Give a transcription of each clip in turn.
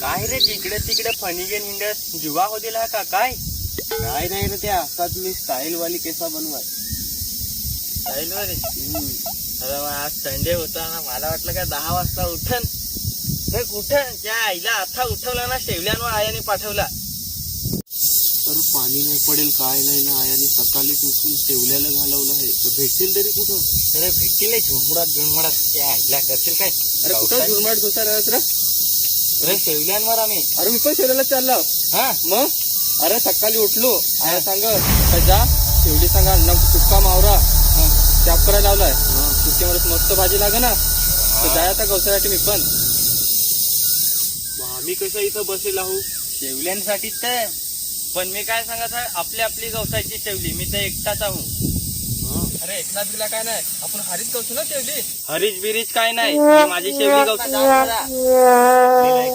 काय रे जिकडे तिकडे फणीगे हिंडत? जुवा हो दिला का काय? काय नाही रे त्या आता तुम्ही स्टाईल वाली केसा बनवाय. जाईल बरे अरे मग आज संडे होता ना मला वाटलं का दहा वाजता उठन. हे कुठं? त्या आईला आता उठवला ना शेवल्यानं आयाने पाठवला. अरे पाणी नाही पडेल काय नाही ना आयाने सकाळीच उठून शेवल्याला घालवलं आहे. तर भेटेल तरी कुठं? अरे भेटतील झुमडात झुमडात त्या आईला करतील काय? अरे कुठं झुरमाट घुसायला रे अरे शेवल्यांवर आम्ही. अरे मी पण शेवल्याला चाललो. हा? मग? अरे सकाळी उठलो. आया सांग. जा. शेवटी सांगा अन्न सुक्का मावरा. चाप करायला लावलाय. सुक्यामध्ये मस्त भाजी लागे ना? तर जाय आता गवसासाठी मी पण. आम्ही कसं इथं बसेल आहो शेवल्यांसाठी तर पण मी काय सांगत आहे आपली आपली गवसाची शेवली मी तर एकटाच आहो. अरे एकनाथ दिला काय नाही? आपण हरीत गवसू ना शेवली? हरीच बिरीच काय नाही मी माझी शेवली गवसा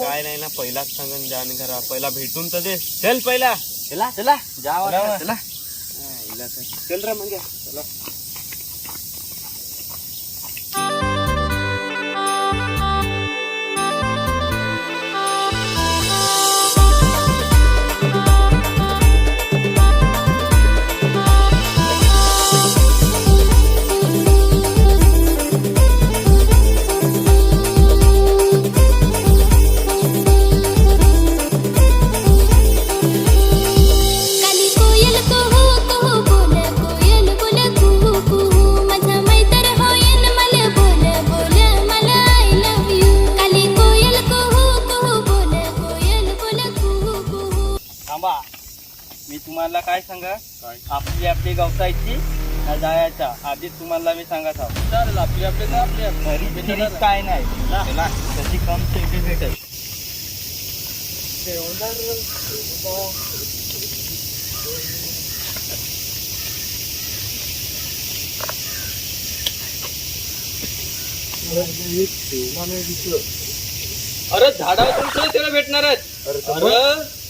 काय नाही ना पहिलाच सांगन जाण करा पहिला भेटून तर दे. चल पहिला. चला चला. जावा चला. चला चल रे मग चला. मी तुम्हाला काय सांगा? काय? आपली आपली गवसायची ना जायच्या आधीच तुम्हाला मी सांगत आहो. चालेल आपली आपले तर आपली घरी बिरीच काय नाही. चला. तशी कम शेवटी भेटत अरे झाडावर त्याला भेटणार आहेत? अरे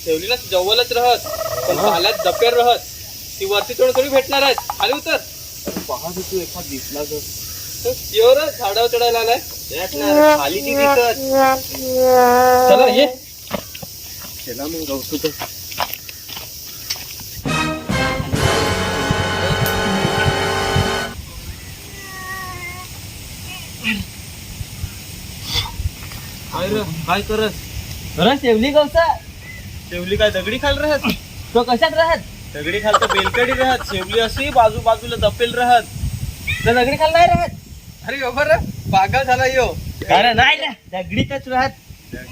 ठेवलीला जवळच राहत. पण पाल्यात दपेर राहत. ती वरती थोडं थोडी भेटणार आहेत. खाली उतर. पाहत तू एखाद दिसला तर. झाडावर चढायला आलाय. खाली ती दिसत. चला ये. चला मग गवसू तर. काय रे काय करत. बरं शेवली गवसा शेवली काय दगडी खाल राहत तो कशात राहत? दगडी खाल तर बेलकडी राहत. शेवली अशी बाजू बाजूला दपेल राहत. तर दगडी खाली नाही राहत. अरे यो बरं. पागल झाला यो. अरे नाही ना दगडीतच राहत.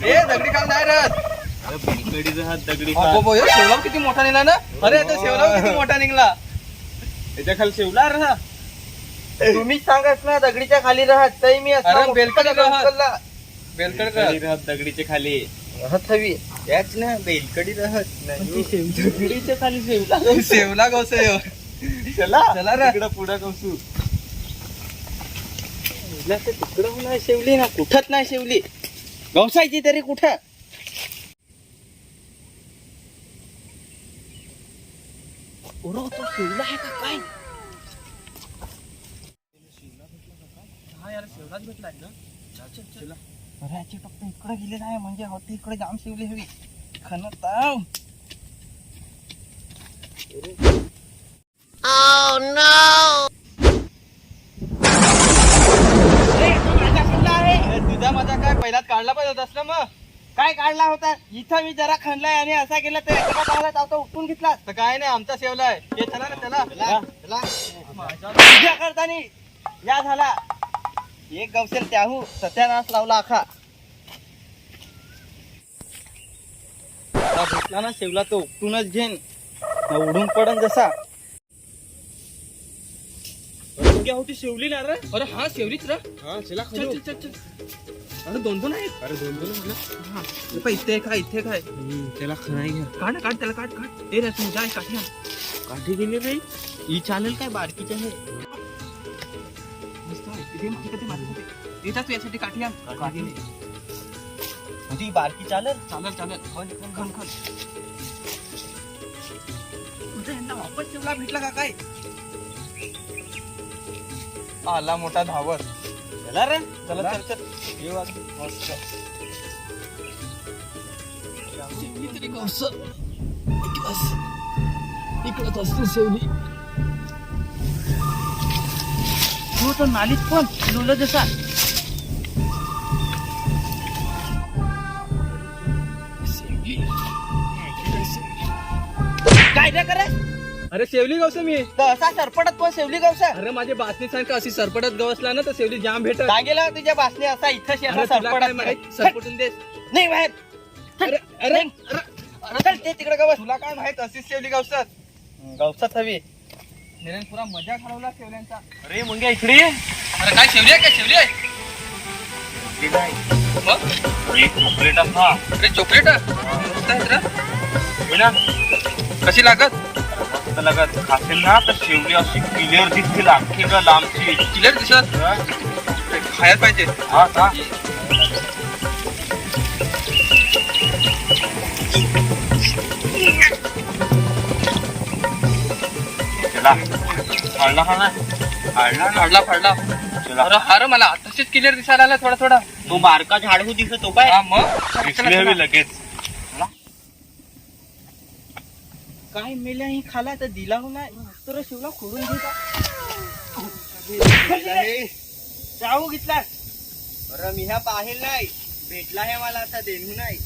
ए दगडी खाल नाही राहत. अरे बेलकडी राहत दगडी खाल. शेवला किती मोठा निघला ना? अरे आता शेवला किती मोठा निघला? त्याच्याखाली शेवला राहा. तुम्हीच सांगत ना दगडीच्या खाली राहत. तरी मी असला अरे बेलकडी राहत. बेलकड राहत दगडीच्या खाली. राहत हवी. त्याच ना बेलकडी राहत नाही खाली शेवला शेवला यो चला. चला रे. पुढं गवसू तिकडं नाही शेवली ना कुठंच नाही शेवली. गवसायची तरी कुठं? ओरो तो शेवला आहे का काय? अरे याची फक्त इकडे गेले नाही म्हणजे होती इकडे जाम शिवली हवी खणत आहे. ए, तुझा माझा काय? पहिलाच काढला पाहिजे होतास ना मग. काय काढला होता? इथं मी जरा खणलाय आणि असा गेला तर एका पावला चावता उठून घेतला तर काय नाही आमचा शेवला आहे. ये चला ना चला तुझ्या करतानी या झाला. एक गवसेल त्याहू सत्यानाश लावला आखा. भेटला ना शेवला तो उपटूनच घेन उडून पडन जसा. क्या होती शेवली ना रे. अरे हा शेवलीच रा. हा चला चल चल चल चल. अरे दोन दोन आहेत. अरे दोन दोन हे इथे काय इथे काय त्याला खणाई घ्या. काढ काढ त्याला काढ काढ. ए रे तू जाय काठी. काठी दिली रे ही चालेल काय बारकीचे आहे? माझ्यासाठी. येतात तू यासाठी काठी आण. काठी नाही. म्हणजे बारकी चालेल? चालेल चालेल. खन खन खन खन तुझा यांना वापस ठेवला भेटला का काय? आला मोठा धावत. चला रे चला चल. चल येऊ. मस्त. इकडच असतील शेवली हो तो नालीत पण लोलं जसा. काय रे करे अरे शेवली गवस मी. असा सरपटत पण सेवली गावसा अरे माझी बातमी सांग का? अशी सरपटत गवसला ना तर शेवली जाम काय गेला तुझ्या बासने असा इथं असा सरपटत सरपटून देस नाही. बाहेर अरे अरे. अरे ते तिकडे गावात तुला काय माहीत? अशीच सेवली गावसात गावसात हवी निरन पुरा मजा घालवला शेवल्यांचा अरे मुंग्या इकडे. ये. अरे काय शेवली आहे काय शेवली आहे? मग? एक चॉकलेट हा अरे चॉकलेट. कशी लागत? मस्त लागत. खाशील ना तर शेवली अशी क्लिअर दिसतील. अख्खी का लांबची? क्लिअर दिसत? खायला पाहिजे. हा का चला. अरे मला तशीच क्लिअर दिसायला आला थोडा थोडा. तो बारका झाडू दिसतो काय हा मग? चला, दिसली हवी चला. लगेच. काय मेल्या ही खाला तर दिला हो नाही तर शिवला खोडून घेता जाऊ घेतला अरे मी ह्या पाहेल नाही. भेटला हे मला आता देणू नाही.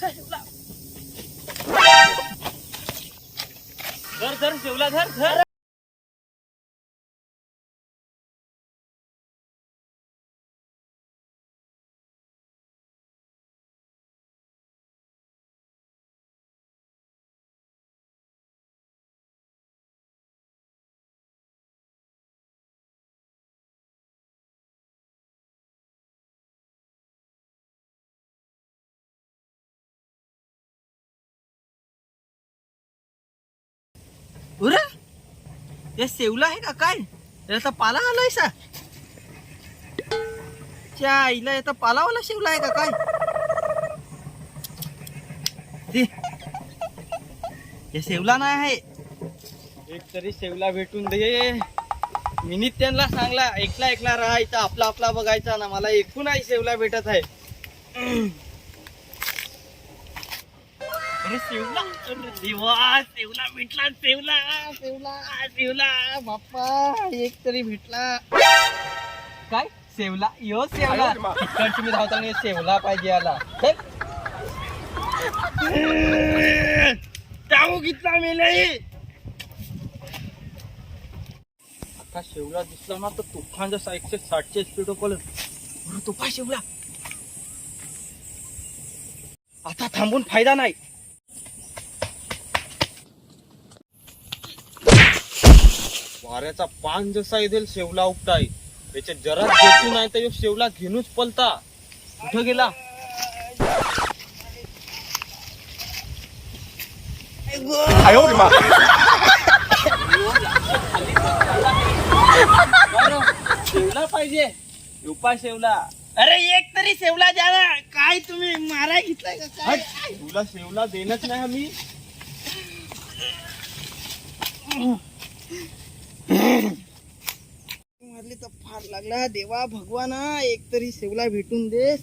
शिवला? धर धर शिवला धर धर उरे हे सेवला आहे का काय? याचा पाला आलाय सा. त्या आईला याचा पालावाला शेवला आहे का काय? ते हे नाही आहे. एक तरी शेवला भेटून दे. मी त्यांना सांगला एकला एकला राहायचा आपला आपला बघायचा ना मला एकूण आई शेवला भेटत आहे. अरे सेवला अरे देवा सेवला भेटला सेवला सेवला सेवला बाप्पा एक तरी भेटला. काय? सेवला यो सेवला मी धावताना सेवला पाहिजे याला. चल. टाकू घेतला मी नाही आता शेवला दिसला ना तर तुफान जसा एकशे साठच्या स्पीड अरे तुफा शेवला. आता थांबून फायदा नाही. वाऱ्याचा पान जसा येईल शेवला उपटाय त्याच्या जरा घेतू नाही तर शेवला घेऊनच पलता. कुठं गेला? शेवला पाहिजे. उपा शेवला. अरे एक तरी शेवला द्या ना. काय तुम्ही मारा घेतलाय का काय? तुला शेवला देणच नाही आम्ही. मारली तर फार लागला. देवा भगवाना एक तरी शेवला भेटून दे.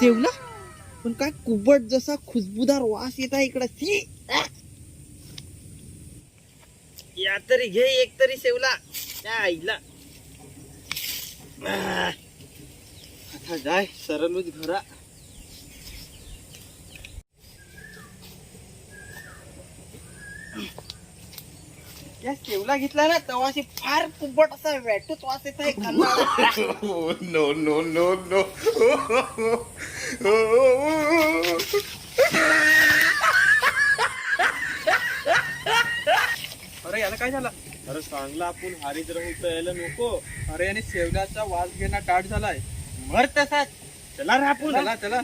शेवला पण काय कुबट जसा खुशबूदार वास येत आहे इकडं. सी! या तरी घे एक तरी शेवला त्या आईला. आता जाय सरलूच घरा. या शेवला घेतला ना तवाशी फार कुबट असा वॅटूच वास येत आहे no, no, no, no. अरे याला काय झालं? अरे चांगला आपण हारीत राहू तर यायला नको. अरे याने शेवल्याचा वास घेणं टाट झालाय. मर तसाच. चला रे आपण. चला चला.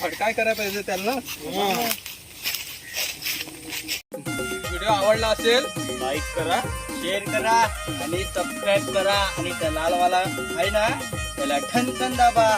फडकाय करायला पाहिजे त्यांना व्हिडिओ आवडला असेल लाईक करा शेअर करा आणि सबस्क्राईब करा. आणि त्या लालवाला आहे ना त्याला ठणकन दाबा.